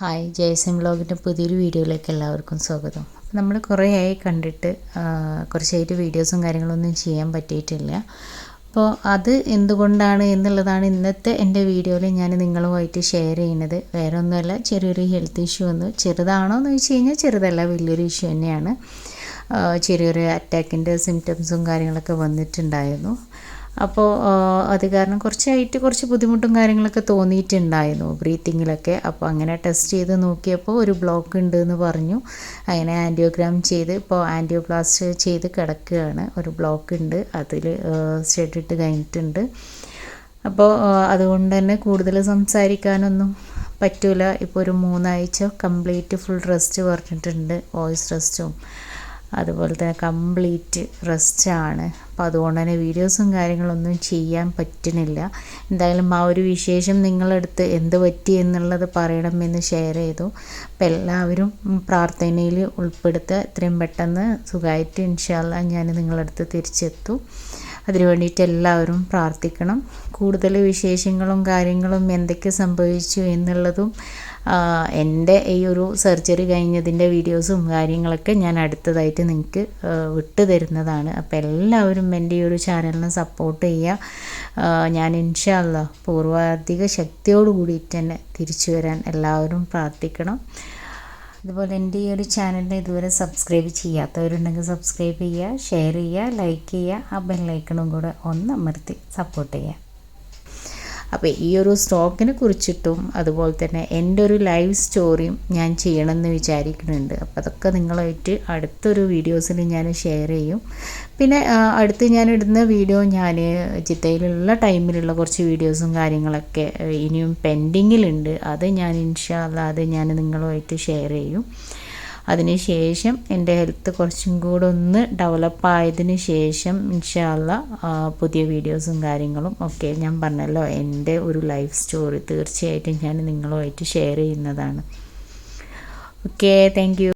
Hi ജയസം വ്ലോഗിന്റെ പുതിയൊരു വീഡിയോയിലേക്ക് എല്ലാവർക്കും സ്വാഗതം. നമ്മൾ കുറേയായി കണ്ടിട്ട് കുറച്ചായിട്ട് വീഡിയോസും കാര്യങ്ങളൊന്നും ചെയ്യാൻ പറ്റിയിട്ടില്ല. അപ്പോൾ അത് എന്തുകൊണ്ടാണ് എന്നുള്ളതാണ് ഇന്നത്തെ എന്റെ വീഡിയോയിൽ ഞാൻ നിങ്ങളുമായിട്ട് ഷെയർ ചെയ്യുന്നത്. വേറെ ഒന്നുമല്ല ചെറിയൊരു ഹെൽത്ത് ഇഷ്യൂ ഒന്ന് ചെറുതാണോ എന്ന് വെച്ച് കഴിഞ്ഞാൽ ചെറുതല്ല വലിയൊരു ഇഷ്യൂ തന്നെയാണ്. ചെറിയൊരു അറ്റാക്കിന്റെ സിംറ്റംസും കാര്യങ്ങളൊക്കെ വന്നിട്ടുണ്ടായിരുന്നു. അപ്പോൾ അത് കാരണം കുറച്ചായിട്ട് കുറച്ച് ബുദ്ധിമുട്ടും കാര്യങ്ങളൊക്കെ തോന്നിയിട്ടുണ്ടായിരുന്നു ബ്രീത്തിങ്ങിലൊക്കെ അപ്പോൾ അങ്ങനെ ടെസ്റ്റ് ചെയ്ത് നോക്കിയപ്പോൾ ഒരു ബ്ലോക്ക് ഉണ്ട് എന്ന് പറഞ്ഞു. അങ്ങനെ ആന്റിയോഗ്രാം ചെയ്ത് ഇപ്പോൾ ആന്റിയോപ്ലാസ്റ്റ് ചെയ്ത് കിടക്കുകയാണ്. ഒരു ബ്ലോക്ക് ഉണ്ട്. അതിൽ ഇട്ട് കഴിഞ്ഞിട്ടുണ്ട്. അപ്പോൾ അതുകൊണ്ട് തന്നെ കൂടുതൽ സംസാരിക്കാനൊന്നും പറ്റൂല. ഇപ്പോൾ ഒരു മൂന്നാഴ്ച കംപ്ലീറ്റ് ഫുൾ റെസ്റ്റ് പറഞ്ഞിട്ടുണ്ട്. വോയിസ് റെസ്റ്റും അതുപോലെ തന്നെ കംപ്ലീറ്റ് റെസ്റ്റാണ്. അപ്പോൾ അതുകൊണ്ട് തന്നെ വീഡിയോസും കാര്യങ്ങളൊന്നും ചെയ്യാൻ പറ്റുന്നില്ല. എന്തായാലും ആ ഒരു വിശേഷം നിങ്ങളെടുത്ത് എന്ത് പറ്റി എന്നുള്ളത് പറയണമെന്ന് ഷെയർ ചെയ്തു. അപ്പം എല്ലാവരും പ്രാർത്ഥനയിൽ ഉൾപ്പെടുത്തുക. എത്രയും പെട്ടെന്ന് സുഖമായിട്ട് ഇൻഷാല്ല ഞാൻ നിങ്ങളടുത്ത് തിരിച്ചെത്തും. അതിനു വേണ്ടിയിട്ട് എല്ലാവരും പ്രാർത്ഥിക്കണം. കൂടുതൽ വിശേഷങ്ങളും കാര്യങ്ങളും എന്തൊക്കെ സംഭവിച്ചു എന്നുള്ളതും എന്റെ ഈ ഒരു സർജറി കഴിഞ്ഞതിന്റെ വീഡിയോസും കാര്യങ്ങളൊക്കെ ഞാൻ അടുത്തതായിട്ട് നിങ്ങൾക്ക് വിട്ടു തരുന്നതാണ്. അപ്പോൾ എല്ലാവരും എന്റെ ഈ ഒരു ചാനലിനെ സപ്പോർട്ട് ചെയ്യുക. ഞാൻ ഇൻഷാല്ല പൂർവാധിക ശക്തിയോട് കൂടിയിട്ട് തന്നെ തിരിച്ചു വരാൻ എല്ലാവരും പ്രാർത്ഥിക്കണം. അതുപോലെ എന്റെ ഈ ഒരു ചാനലിനെ ഇതുവരെ സബ്സ്ക്രൈബ് ചെയ്യാത്തവരുണ്ടെങ്കിൽ സബ്സ്ക്രൈബ് ചെയ്യുക ഷെയർ ചെയ്യുക ലൈക്ക് ചെയ്യുക ആ ബെല്ലൈക്കണും കൂടെ ഒന്ന് അമർത്തി സപ്പോർട്ട് ചെയ്യുക. അപ്പോൾ ഈ ഒരു സ്റ്റോക്കിനെ കുറിച്ചിട്ടും അതുപോലെ തന്നെ എന്റെ ഒരു ലൈവ് സ്റ്റോറിയും ഞാൻ ചെയ്യണമെന്ന് വിചാരിക്കുന്നുണ്ട്. അപ്പോൾ അതൊക്കെ നിങ്ങളായിട്ട് അടുത്തൊരു വീഡിയോസിൽ ഞാൻ ഷെയർ ചെയ്യും. പിന്നെ അടുത്ത് ഞാൻ ഇടുന്ന വീഡിയോ ഞാൻ ചിത്തയിലുള്ള ടൈമിലുള്ള കുറച്ച് വീഡിയോസും കാര്യങ്ങളൊക്കെ ഇനിയും പെൻഡിങ്ങിലുണ്ട് അത് ഞാൻ ഇൻഷാല്ല അത് ഞാൻ നിങ്ങളുമായിട്ട് ഷെയർ ചെയ്യും. അതിനുശേഷം എന്റെ ഹെൽത്ത് കുറച്ചും കൂടെ ഒന്ന് ഡെവലപ്പ് ആയതിനു ശേഷം ഇൻഷാല്ല പുതിയ വീഡിയോസും കാര്യങ്ങളും ഒക്കെ ഞാൻ പറഞ്ഞല്ലോ. എന്റെ ഒരു ലൈഫ് സ്റ്റോറി തീർച്ചയായിട്ടും ഞാൻ നിങ്ങളുമായിട്ട് ഷെയർ ചെയ്യുന്നതാണ്. Okay thank